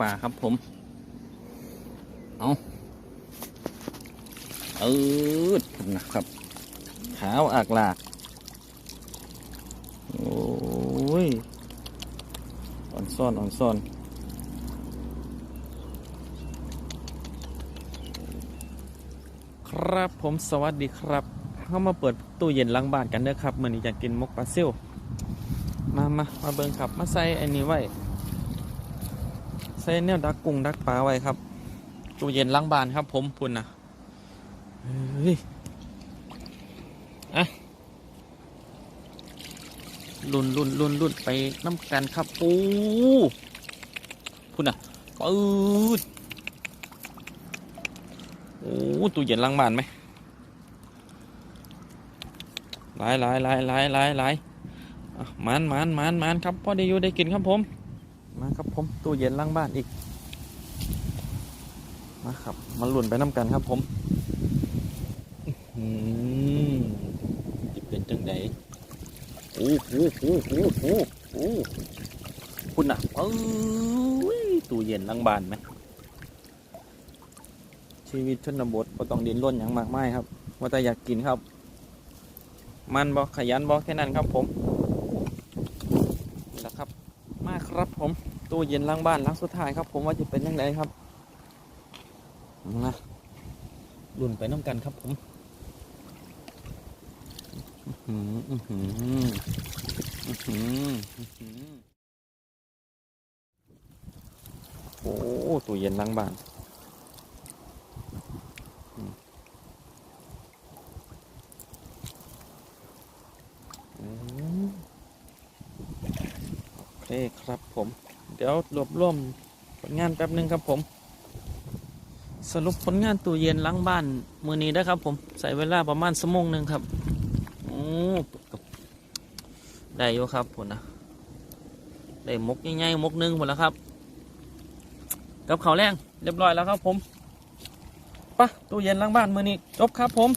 ปลาครับผม เอาเออนะครับ ขาวอากลาก โอ้ยอ่อนซ่อนอ่อนซ่อนครับผมสวัสดีครับ เข้ามาเปิดตู้เย็นล้างบ้านกันเด้อครับเมื่อนี้อยากกินมกปลาซิวมามามาเบิ่งครับ มาใส่ไอ้นี้ไว้ ส่แนวดักกุ้งดักปลาไว้ครับตู้เย็นล้างบานครับ ผมพุ่นนะเฮ้ยอะลุนลุนลุนลุนไปน้ำกันครับปูพุ่นนะปืดโอ้ตู้เย็นล้างบานไหมหลายหลายหลายหลายหลายหลายอ่มันมันมันมันครับพอได้อยู่ได้กินครับผม มาครับผมตู้เย็นหล้างบ้านอีกมาครับมาหลุนไปน้ำกันครับผมอืมจะเป็นจังไดโอ้โหโอ้โหโอ้โหโอ้โหคุณน่ะเอ้ยตู้เย็นหล้างบ้านไหมชีวิตชนบทก็ต้องดิ้นรนอย่างมากมายครับ ว่าแต่อยากกินครับ มันบอกขยันบอกแค่นั้นครับผมนี่แหละครับ มาครับผม ตู้เย็นล้างบ้านล้างสุดท้ายครับ ผมว่าจะเป็นยังไงครับนะรุ่นไปน้ำกันครับผมอือหืออือหืออือหืออือหือโอ้ตู้เย็นล้างบ้านอืมอืมโอเคครับผม เดี๋ยวรวบรวมผลงานแป๊บหนึ่งครับผม สรุปผลงานตู้เย็นล้างบ้านมือนี้ได้ครับผมใส่เวลาประมาณสมงหนึ่งครับโอ้ได้อยู่ครับผมนะได้มกง่ายๆมกหนึ่งหมดแล้วครับ กับเขาแรงเรียบร้อยแล้วครับผมปะตู้เย็นล้างบ้านมือนี้จบครับผม